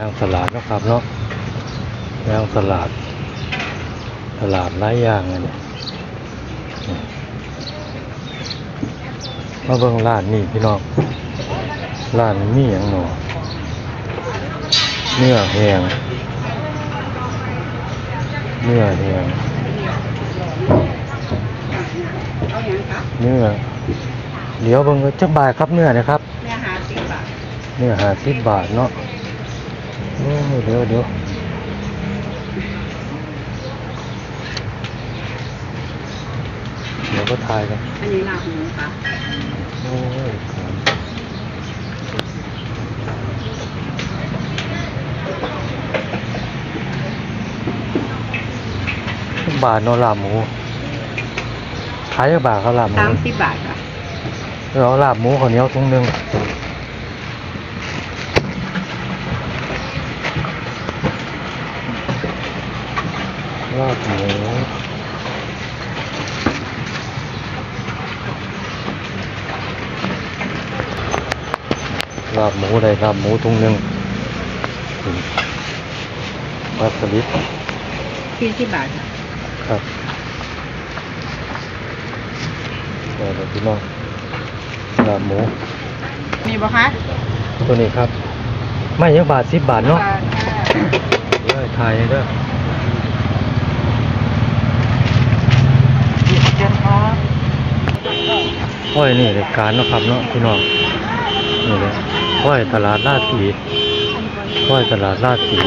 ยางสลัดเนาะครับเนาะยางสลัดตลาดหลายอย่างอันนี้นี่มาเบิ่งร้านนี่พี่น้องร้านนี้มีอย่างหนอเนื้อแห้งเนื้อแห้งเอาอย่างคะเนื้อเดี๋ยวเบิ่งว่าจักบาทครับเนื้อนะครับ เนื้อหาสิบบาทเนื้อหาสิบบาทเนาะ โอ้ยเดี๋ยวเดี๋ยวเดี๋ยวก็ทายกันอันนี้ลาบหมูค่ะโอ้ยบาทเนอะลาบหมูขายจักบาทเขาลาบหมูสามสิบบาทค่ะเราลาบหมูข้าวเหนียวถุงหนึ่ง ลาบหมูลาบหมูได้ลาบหมูถุงหนึ่งปลาสลิดสี่สิบบาทค่ะครับเดี๋ยวพี่น้องลาบหมู มีบ่คะตัวนี้ครับ ไม่เยอะบาทสิบบาทเนาะบาทค่ะเด้อถ่ายให้เด้อ เจ็ดครับ ห้อยนี่รายการนะครับเนาะพี่น้องนี่เลยห้อยตลาดลาดสีห้อยตลาดลาดสี